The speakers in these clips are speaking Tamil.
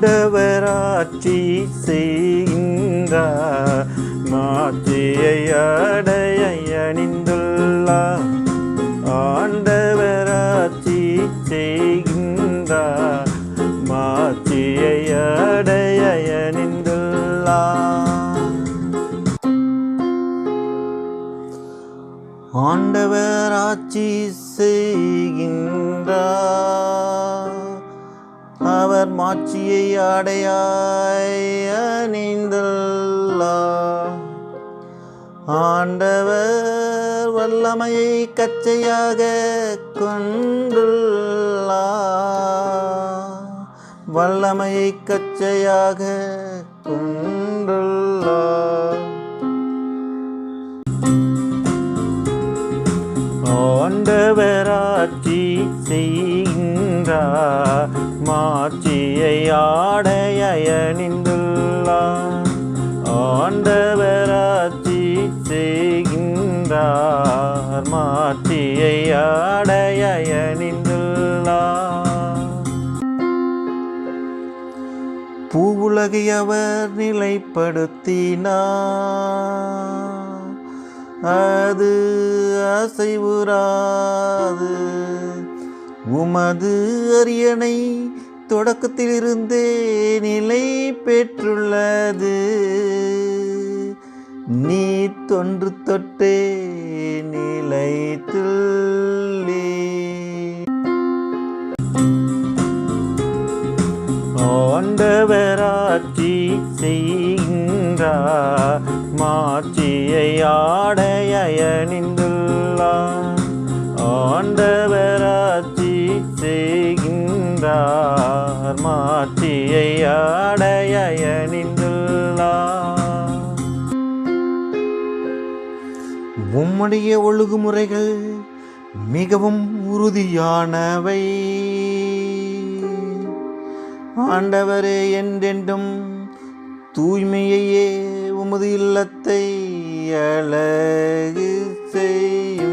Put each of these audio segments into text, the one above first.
ஆண்டவராட்சி செய்கின்றார். மாற்றியை அடைய அணிந்துள்ளார். ஆண்டவராட்சி செய்கின்றார். மாற்றியை அடைய அணிந்துள்ளார். ஆண்டவராட்சி செய்கின்றார். அவர் மாட்சியை அடையாய் ஆண்டவர் வல்லமையை கச்சையாக கொண்டுள்ளா. வல்லமையை கச்சையாக கொண்டுள்ளார் ஆண்டவராட்சி செய்கின்றார். மாட்சியை ஆடையணிந்துள்ளார் ஆண்டவராட்சி செய்கின்றார். மாட்சியை ஆடையணிந்துள்ளார் பூவுலகை அவர் நிலைப்படுத்தினார். அது அசைவுறாது. உமது அரியணை தொடக்கத்திலிருந்தே நிலை பெற்றுள்ளது. நீ தொன்று தொட்டே நிலைத்துள்ளே ஆண்டவராட்சி செய்கின்றார் மாட்சியை ஆடைய அணிந்துள்ளார் ஆண்டவராட்சி செய்கின்றார் மாட்சியை ஆடைய அணிந்துள்ளார் உம்முடைய ஒழுங்குமுறைகள் மிகவும் உறுதியானவை. ஆண்டவரே என்றென்றும் தூய்மையையே உமது இல்லத்தை அழகு செய்யும்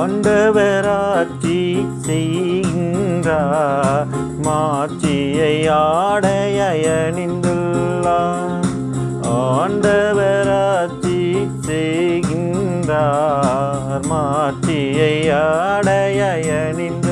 ஆண்டவராட்சி செய்கின்றார் மாட்சியை ஆடையணிந்துள்ளார் ஆண்டவராட்சி செய்கின்றார் மாட்சியை ஆடையணிந்து